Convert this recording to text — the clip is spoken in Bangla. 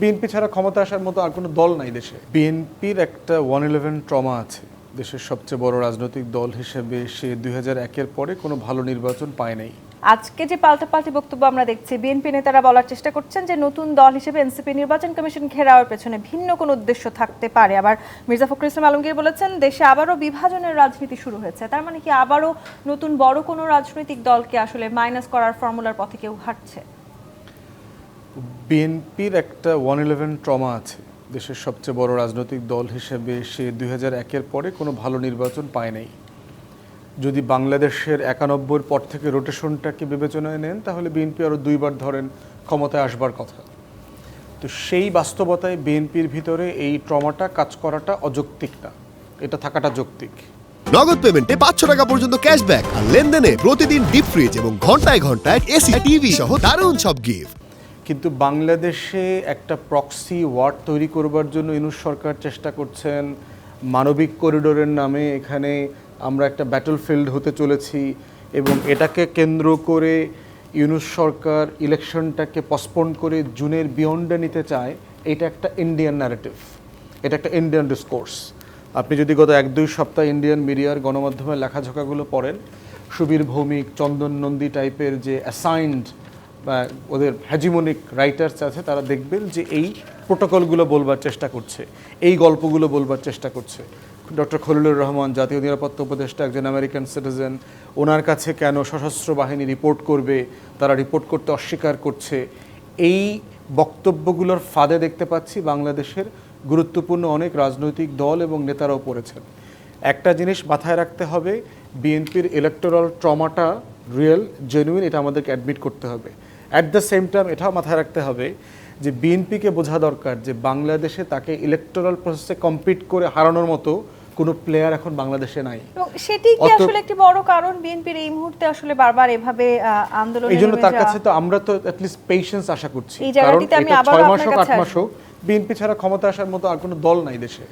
বিএনপি ছাড়া ক্ষমতা আসার মতো আর কোনো দল নাই দেশে। বিএনপির একটা ওয়ান ইলেভেন ট্রমা আছে। দেশের সবচেয়ে বড় রাজনৈতিক দল হিসেবে সে দুই হাজার একের পরে কোনো ভালো নির্বাচন পায় নাই। আজকে যে পাল্টাপাল্টি বক্তব্য আমরা দেখছি বিএনপি নেতারা বলার চেষ্টা করছেন যে নতুন দল হিসেবে এনসিপি নির্বাচন কমিশন ঘেরাওয়ার পেছনে ভিন্ন কোনো উদ্দেশ্য থাকতে পারে। আবার মির্জা ফখরুল ইসলাম আলমগীর বলেছেন দেশে আবারও বিভাজনের রাজনীতি শুরু হয়েছে। তার মানে কি আবারও নতুন বড় কোনো রাজনৈতিক দলকে আসলে মাইনাস করার ফর্মুলার পথে কেউ হাঁটছে? বিএনপির একটা ওয়ান ইলেভেন ট্রমা আছে। দেশের সবচেয়ে বড় রাজনৈতিক দল হিসেবে সে দুই হাজার একের পরে কোনো ভালো নির্বাচন পায় নাই। যদি বাংলাদেশের একানব্বইয়ের পর থেকে রোটেশনটাকে বিবেচনায় নেন, তাহলে বিএনপি আরও দুইবার ধরেন ক্ষমতায় আসবার কথা। তো সেই বাস্তবতায় বিএনপির ভিতরে এই ট্রমাটা কাজ করাটা অযৌক্তিক না। এটা থাকাটা যৌক্তিক। নগদ পেমেন্টে পাঁচশো টাকা পর্যন্ত ক্যাশব্যাক আর লেনদেনে প্রতিদিন ডিপ ফ্রিজ এবং ঘন্টায় ঘন্টায় এসি, টিভি সহ দারুণ সব গিফট কিন্তু বাংলাদেশে একটা প্রক্সি ওয়ার্ড তৈরি করবার জন্য ইনুস সরকার চেষ্টা করছেন। মানবিক করিডোরের নামে এখানে আমরা একটা ব্যাটল ফিল্ড হতে চলেছি এবং এটাকে কেন্দ্র করে ইউনুস সরকার ইলেকশনটাকে পসপন করে জুনের বিয়ন্ডে নিতে চায়, এটা একটা ইন্ডিয়ান ন্যারেটিভ এটা একটা ইন্ডিয়ান ডিসকোর্স আপনি যদি গত এক দুই সপ্তাহ ইন্ডিয়ান মিডিয়ার গণমাধ্যমের লেখাঝোকাগুলো পড়েন, সুবীর ভৌমিক, চন্দন নন্দী টাইপের যে অ্যাসাইন্ড ওদের হ্যাজিমনিক রাইটার্স আছে, তারা দেখবেন যে এই প্রোটোকলগুলো বলবার চেষ্টা করছে, এই গল্পগুলো বলবার চেষ্টা করছে। ডক্টর খলিলুর রহমান, জাতীয় নিরাপত্তা উপদেষ্টা, একজন আমেরিকান সিটিজেন ওনার কাছে কেন সশস্ত্র বাহিনী রিপোর্ট করবে, তারা রিপোর্ট করতে অস্বীকার করছে, এই বক্তব্যগুলোর ফাঁদে দেখতে পাচ্ছি বাংলাদেশের গুরুত্বপূর্ণ অনেক রাজনৈতিক দল এবং নেতারাও পড়েছেন। একটা জিনিস মাথায় রাখতে হবে, বিএনপির ইলেকটোরাল ট্রমাটা রিয়েল জেনুইন এটা আমাদেরকে অ্যাডমিট করতে হবে। অ্যাট দ্য সেম টাইম এটাও মাথায় রাখতে হবে যে বিএনপিকে বোঝা দরকার যে বাংলাদেশে তাকে ইলেকটোরাল প্রসেসে কম্পিট করে হারানোর মতো কোনো প্লেয়ার এখন বাংলাদেশে নাই। সেটি কি আসলে একটি বড় কারণ বিএনপির এই মুহূর্তে আসলে বারবার এভাবে আন্দোলন এই জন্য তার কাছে তো আমরা তো অ্যাটলিস্ট পেশেন্স আশা করছি। কারণ এটা আবারও ছয় মাস হোক আট কাছে মাস হোক বিএনপি ছাড়া ক্ষমতা আসার মতো আর কোনো দল নাই দেশে।